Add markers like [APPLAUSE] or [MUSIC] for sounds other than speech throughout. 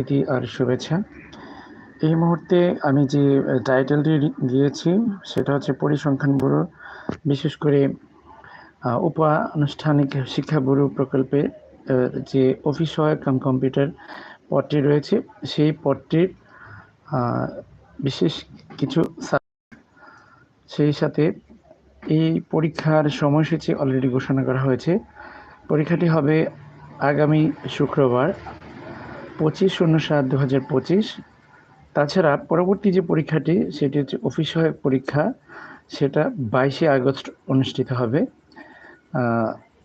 প্রীতি, আর শুভেচ্ছা। এই মুহূর্তে আমি যে টাইটেলটি দিয়েছি, সেটা হচ্ছে পরিসংখ্যান ব্যুরো বিশেষ করে উপানুষ্ঠানিক শিক্ষা ব্যুরো প্রকল্পে যে অফিস কাম কম্পিউটার পদটি রয়েছে, সেই পদটির বিশেষ কিছু সেই সাথে এই পরীক্ষার সময়সূচি অলরেডি ঘোষণা করা হয়েছে। পরীক্ষাটি হবে আগামী শুক্রবার। পঁচিশ শূন্য সাত দু হাজার পঁচিশ। তাছাড়া পরবর্তী যে পরীক্ষাটি, সেটি হচ্ছে অফিস পরীক্ষা, সেটা বাইশে আগস্ট অনুষ্ঠিত হবে।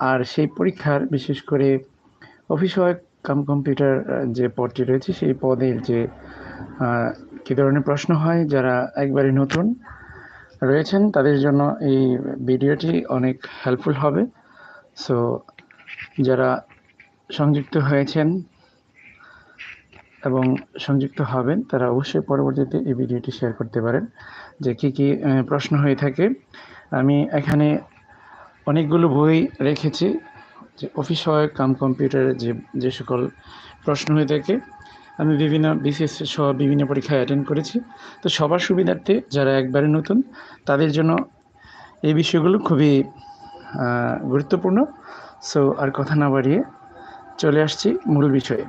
আর সেই পরীক্ষার বিশেষ করে অফিস কাম কম্পিউটার যে পদটি রয়েছে, সেই পদের যে কী ধরনের প্রশ্ন হয়, যারা একবারে নতুন রয়েছেন, তাদের জন্য এই ভিডিওটি অনেক হেল্পফুল হবে। সো যারা সংযুক্ত হয়েছেন এবং সংযুক্ত হবেন, তারা অবশ্যই পরবর্তীতে এই ভিডিওটি শেয়ার করতে পারেন, যে কি কি প্রশ্ন হয়ে থাকে। আমি এখানে অনেকগুলো বই রেখেছি, যে অফিস সহায়ক, কাম কম্পিউটারের যে যে সকল প্রশ্ন হয়ে থাকে। আমি বিভিন্ন বিসিএস সহ বিভিন্ন পরীক্ষায় অ্যাটেন্ড করেছি। তো সবার সুবিধার্থে যারা একবারে নতুন, তাদের জন্য এই বিষয়গুলো খুবই গুরুত্বপূর্ণ। সো আর কথা না বাড়িয়ে চলে আসছি মূল বিষয়ে।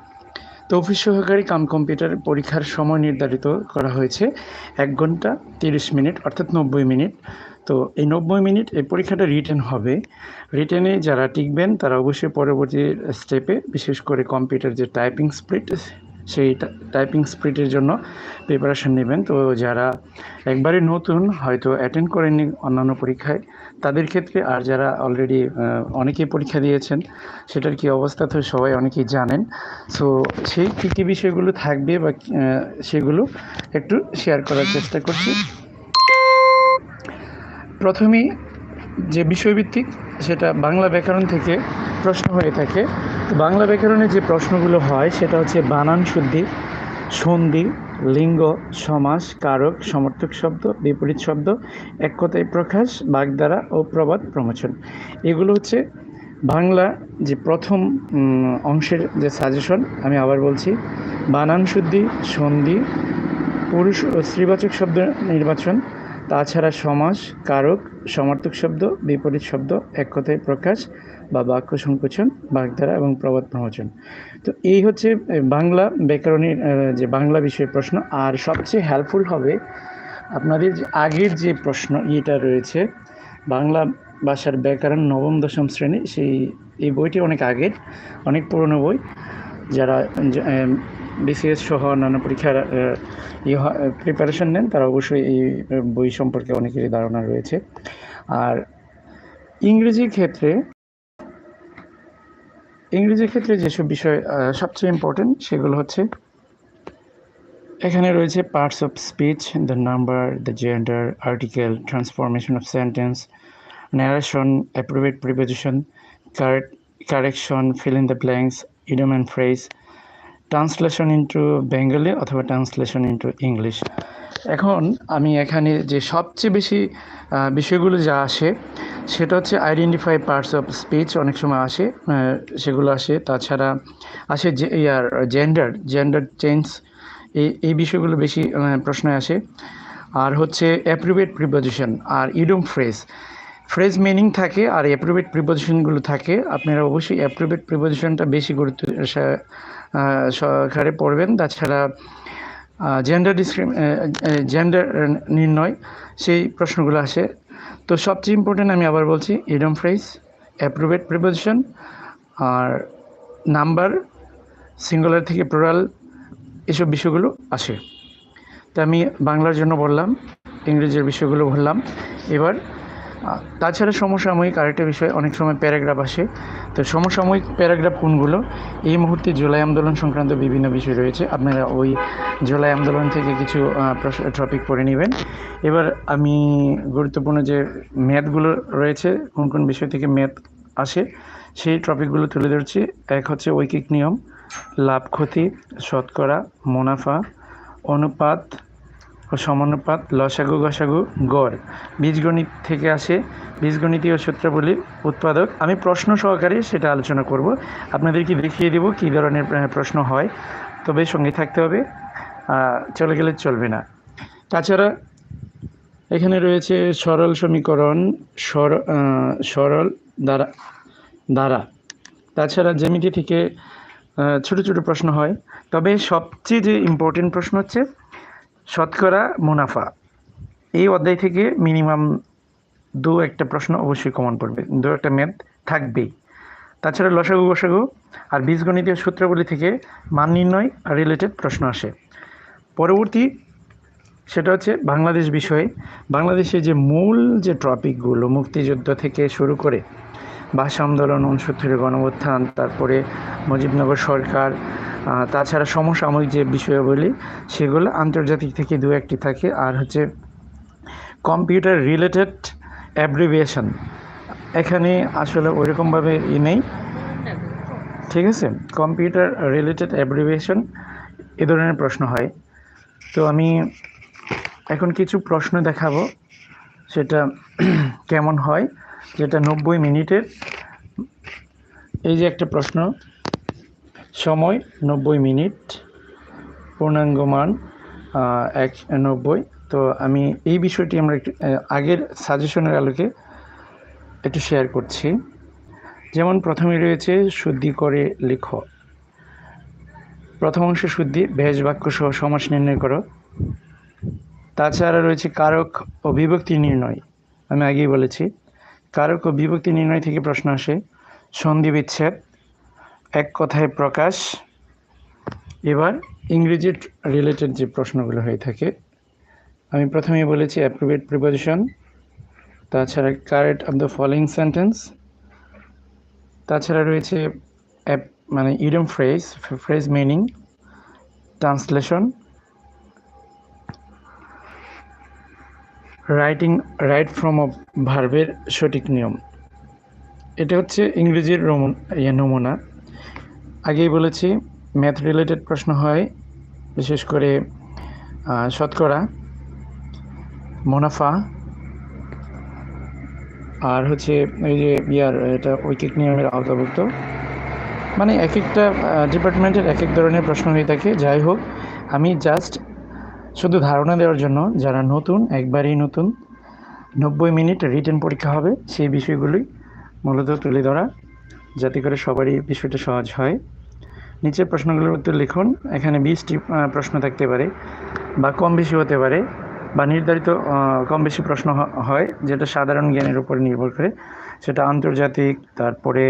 তো অফিস সহকারী কাম কম্পিউটার পরীক্ষার সময় নির্ধারিত করা হয়েছে এক ঘণ্টা তিরিশ মিনিট, অর্থাৎ নব্বই মিনিট। তো এই নব্বই মিনিট এই পরীক্ষাটা রিটেন হবে। রিটেনে যারা টিকবেন তারা অবশ্যই পরবর্তী স্টেপে বিশেষ করে কম্পিউটার যে টাইপিং স্পিড সেই টাইপিং স্পিডের জন্য প্রিপারেশান নেবেন। তো যারা একবারে নতুন হয়তো অ্যাটেন্ড করেননি অন্যান্য পরীক্ষায়, তাদের ক্ষেত্রে আর যারা অলরেডি অনেকেই পরীক্ষা দিয়েছেন, সেটার কি অবস্থা তো সবাই অনেকেই জানেন। সো সেই কী কী বিষয়গুলো থাকবে বা সেগুলো একটু শেয়ার করার চেষ্টা করছি। প্রথমেই যে বিষয়ভিত্তিক, সেটা বাংলা ব্যাকরণ থেকে প্রশ্ন হয়ে থাকে বাংলা ব্যাকরণে যে প্রশ্নগুলো হয়, সেটা হচ্ছে বানান শুদ্ধি, সন্ধি, লিঙ্গ, সমাস, কারক, সমর্থক শব্দ, বিপরীত শব্দ, এক কথায় প্রকাশ, বাগধারা ও প্রবাদ প্রমোচন। এগুলো হচ্ছে বাংলা যে প্রথম অংশের যে সাজেশন আমি আবার বলছি, বানান শুদ্ধি, সন্ধি, পুরুষ ও স্ত্রীবাচক শব্দ নির্বাচন তাছাড়া সমাস, কারক, সমার্থক শব্দ, বিপরীত শব্দ, এক কথায় প্রকাশ বা বাক্য সংকোচন, বাগধারা এবং প্রবাদ প্রমোচন তো এই হচ্ছে বাংলা ব্যাকরণের যে বাংলা বিষয়ের প্রশ্ন। আর সবচেয়ে হেল্পফুল হবে আপনাদের যে আগের যে প্রশ্ন, ইয়েটা রয়েছে, বাংলা ভাষার ব্যাকরণ নবম, দশম শ্রেণি, সেই, এই বইটি অনেক আগের, অনেক পুরনো বই। যারা বিসিএস সহ অন্যান্য পরীক্ষার প্রিপারেশন নেন, তারা অবশ্যই এই বই সম্পর্কে অনেকেরই ধারণা রয়েছে। আর ইংরেজির ক্ষেত্রে ইংরেজির ক্ষেত্রে যেসব বিষয় সবচেয়ে ইম্পর্টেন্ট সেগুলো হচ্ছে, এখানে রয়েছে parts of speech the number the gender article transformation of sentence narration appropriate preposition correction fill in the blanks idiom and phrase translation into Bengali অথবা ট্রান্সলেশন ইন্টু ইংলিশ এখন আমি এখানে যে সবচেয়ে বেশি বিষয়গুলো যা আসে, সেটা হচ্ছে আইডেন্টিফাই পার্টস অফ স্পিচ অনেক সময় আসে সেগুলো আসে। তাছাড়া আসে যে ইয়ার জেন্ডার জেন্ডার চেঞ্জ এই এই বিষয়গুলো বেশি প্রশ্নে আসে। আর হচ্ছে অ্যাপ্রিভেট প্রিপোজিশন আর ইডম ফ্রেজ ফ্রেজ মিনিং থাকে আর অ্যাপ্রিভেট প্রিপোজিশনগুলো থাকে। আপনারা অবশ্যই অ্যাপ্রিভেট প্রিপোজিশনটা বেশি গুরুত্ব সহকারে পড়বেন। তাছাড়া জেন্ডার ডিসক্রিম জেন্ডার নির্ণয়, সেই প্রশ্নগুলো আসে। তো সবচেয়ে ইম্পর্টেন্ট আমি আবার বলছি ইডম ফ্রেজ অ্যাপ্রুভেড প্রিপোজিশন আর নাম্বার সিঙ্গুলার থেকে প্লোরাল এসব বিষয়গুলো আসে। তা আমি বাংলার জন্য বললাম, ইংরেজির বিষয়গুলো বললাম। এবার তাছাড়া সমসাময়িক আরেকটা বিষয়, অনেক সময় প্যারাগ্রাফ আসে। তো সমসাময়িক প্যারাগ্রাফ কোনগুলো? এই মুহূর্তে জুলাই আন্দোলন সংক্রান্ত বিভিন্ন বিষয় রয়েছে। আপনারা ওই জুলাই আন্দোলন থেকে কিছু টপিক পড়ে নেবেন। এবার আমি গুরুত্বপূর্ণ যে ম্যাথগুলো রয়েছে, কোন কোন বিষয় থেকে ম্যাথ আসে, সেই টপিকগুলো তুলে ধরছি। এক হচ্ছে ঐকিক নিয়ম, লাভ ক্ষতি, শতকরা, মুনাফা, অনুপাত ও সমানুপাত লসাগু, গসাগু, গড়। বীজগণিত থেকে আসে বীজগণিতীয় সূত্রাবলী উৎপাদক। আমি প্রশ্ন সহকারে সেটা আলোচনা করব। আপনাদেরকে দেখিয়ে দেব কী ধরনের প্রশ্ন হয়। তবে সঙ্গে থাকতে হবে। চলে গেলে চলবে না। তাছাড়া এখানে রয়েছে সরল সমীকরণ, সর সরল দ্বারা দ্বারা। তাছাড়া জ্যামিতি থেকে ছোট ছোট প্রশ্ন হয়। তবে সবচেয়ে যে ইম্পর্টেন্ট প্রশ্ন হচ্ছে শতকরা মুনাফা। এই অধ্যায় থেকে মিনিমাম দু একটা প্রশ্ন অবশ্যই কমন পড়বে, দু একটা ম্যাথ থাকবেই। তাছাড়া লসাগু বসাগু আর বীজগণিতীয় সূত্রগুলি থেকে মান নির্ণয় রিলেটেড প্রশ্ন আসে। পরবর্তী সেটা হচ্ছে বাংলাদেশ বিষয়ে। বাংলাদেশে যে মূল যে টপিকগুলো মুক্তিযুদ্ধ থেকে শুরু করে, ভাষা আন্দোলন উনসত্তরের গণবত্থান তারপরে মুজিবনগর সরকার তাছাড়া সমসাময়িক যে বিষয়গুলি সেগুলো আন্তর্জাতিক থেকে দু একটি থাকে, আর হচ্ছে কম্পিউটার রিলেটেড অ্যাব্রিভিয়েশন এখানে আসলে ওইরকমভাবে ই নেই। ঠিক আছে? কম্পিউটার রিলেটেড অ্যাব্রিভিয়েশন এ ধরনের প্রশ্ন হয়। তো আমি এখন কিছু প্রশ্ন দেখাবো, সেটা কেমন হয়, যেটা নব্বই মিনিটের। এই যে একটা প্রশ্ন সময় নব্বই মিনিট, পূর্ণাঙ্গ মান এক নব্বই। তো আমি এই বিষয়টি আমরা একটু আগের সাজেশনের আলোকে একটু শেয়ার করছি। যেমন প্রথমে রয়েছে শুদ্ধি করে লিখ। প্রথম অংশ শুদ্ধি ভেজ বাক্য সহ সমাস নির্ণয় করো। তাছাড়া রয়েছে কারক ও বিভক্তি নির্ণয়। আমি আগেই বলেছি, কারক ও বিভক্তি নির্ণয় থেকে প্রশ্ন আসে। সন্ধি বিচ্ছেদ এক কথায় প্রকাশ। এবার ইংরেজি রিলেটেড যে প্রশ্নগুলো হয়ে থাকে, আমি প্রথমেই বলেছি অ্যাপ্রোভেট প্রিপোজিশন তাছাড়া correct of the following sentence তাছাড়া রয়েছে অ্যাপ মানে idiom phrase phrase meaning translation writing right from of ভার্বের সঠিক নিয়ম। এটা হচ্ছে ইংরেজির ইয়ে নমুনা। আগেই বলেছি ম্যাথ রিলেটেড প্রশ্ন হয়, বিশেষ করে শতকরা, মুনাফা, আর হচ্ছে এই যে ইয়ার, এটা ঐকিক নিয়মের আওতাভুক্ত। মানে এক একটা ডিপার্টমেন্টের এক এক ধরনের প্রশ্ন হয়ে থাকে, যাই হোক, আমি জাস্ট শুধু ধারণা দেওয়ার জন্য, যারা নতুন, একবারই নতুন, নব্বই মিনিট রিটেন পরীক্ষা হবে, সেই বিষয়গুলি মূলত তুলে ধরা, যাতে করে সবারই বিষয়টা সহজ হয়। নিচের প্রশ্নগুলোর উত্তর লিখুন। এখানে বিশটি প্রশ্ন থাকতে পারে বা কম বেশি হতে পারে বা নির্ধারিত কম বেশি প্রশ্ন হয় যেটা সাধারণ জ্ঞানের উপর নির্ভর করে। সেটা আন্তর্জাতিক, তারপরে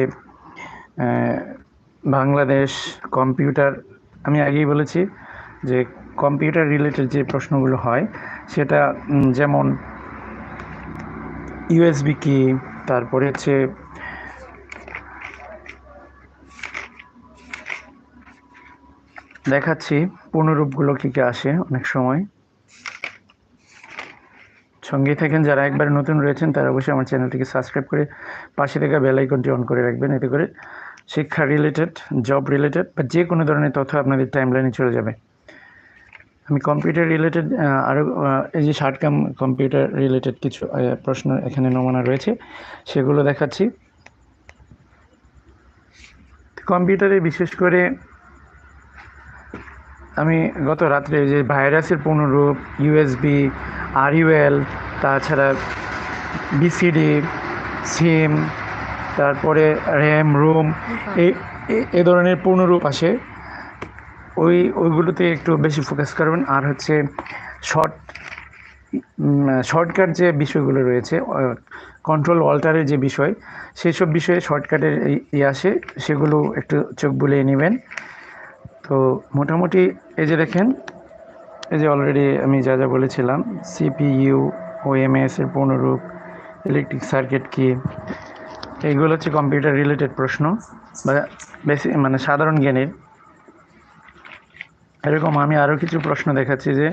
বাংলাদেশ, কম্পিউটার। আমি আগেই বলেছি যে কম্পিউটার রিলেটেড যে প্রশ্নগুলো হয়, সেটা যেমন ইউএসবি কি, তারপরে হচ্ছে দেখাচ্ছি পূর্ণরূপগুলো কী কী আসে অনেক সময়। সঙ্গে থাকেন যারা একবার নতুন রয়েছেন, তারা অবশ্যই আমার চ্যানেলটিকে সাবস্ক্রাইব করে পাশে থেকে বেল আইকনটি অন করে রাখবেন। এতে করে শিক্ষা রিলেটেড জব রিলেটেড বা যে কোনো ধরনের তথ্য আপনাদের টাইমলাইনে চলে যাবে। আমি কম্পিউটার রিলেটেড আরও এই যে শার্ট কাম কম্পিউটার রিলেটেড কিছু প্রশ্ন এখানে নমুনা রয়েছে, সেগুলো দেখাচ্ছি। কম্পিউটারে বিশেষ করে আমি গত রাত্রে যে ভাইরাসের পুনরূপ ইউএসবি আরইউএল তাছাড়া বিসিডি সিম তারপরে র্যাম রুম এই এ ধরনের পূর্ণরূপ আসে। ওই ওইগুলোতে একটু বেশি ফোকাস করবেন। আর হচ্ছে শর্ট শর্টকাট যে বিষয়গুলো রয়েছে কন্ট্রোল অল্টারের যে বিষয় সেই সব বিষয়ে শর্টকাটের ই আসে সেগুলো একটু চোখ বুলিয়ে নেবেন। তো মোটামুটি এই যে দেখেন, এই যে অলরেডি আমি যা যা বলেছিলাম সিপিইউ ও এমএস এর পূর্ণরূপ ইলেকট্রিক সার্কিট কি এইগুলো হচ্ছে কম্পিউটার রিলেটেড প্রশ্ন, বা বেশি মানে সাধারণ জ্ঞানের। এরকম আমি আরও কিছু প্রশ্ন দেখাচ্ছি যে,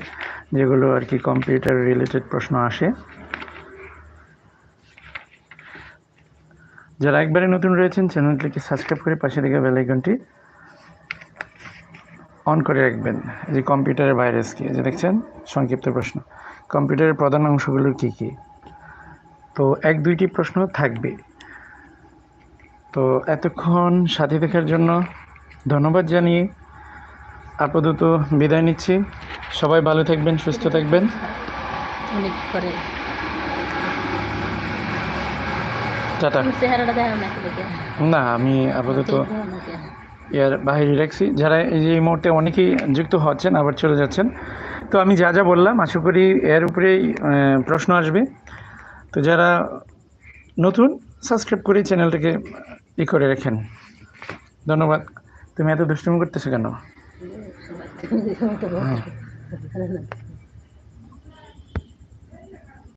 যেগুলো আর কি কম্পিউটার রিলেটেড প্রশ্ন আসে। যারা একবারে নতুন রয়েছেন চ্যানেলটিকে সাবস্ক্রাইব করে পাশে থেকে বেলাইকনটি অন করে রাখবেন। যে কম্পিউটারের ভাইরাস কি? যে দেখছেন? সংক্ষিপ্ত প্রশ্ন। কম্পিউটারের প্রধান অংশগুলো কি কি? তো এক দুইটি প্রশ্ন থাকবে। তো এতক্ষণ সাথী দেখার জন্য ধন্যবাদ জানিয়ে আপাতত বিদায় নিচ্ছি। সবাই ভালো থাকবেন সুস্থ থাকবেন। অনেক পরে। টাটা। না আমি আপাতত ইয়ার বাইরে রাখছি। যারা এই যে এই মুহূর্তে অনেকেই যুক্ত হচ্ছেন আবার চলে যাচ্ছেন। তো আমি যা যা বললাম আশা করি এর উপরেই প্রশ্ন আসবে। তো যারা নতুন সাবস্ক্রাইব করে চ্যানেলটাকে ই করে রাখেন। ধন্যবাদ। তুমি এত দুষ্টুমি করতেছো কেন? [LAUGHS] [LAUGHS]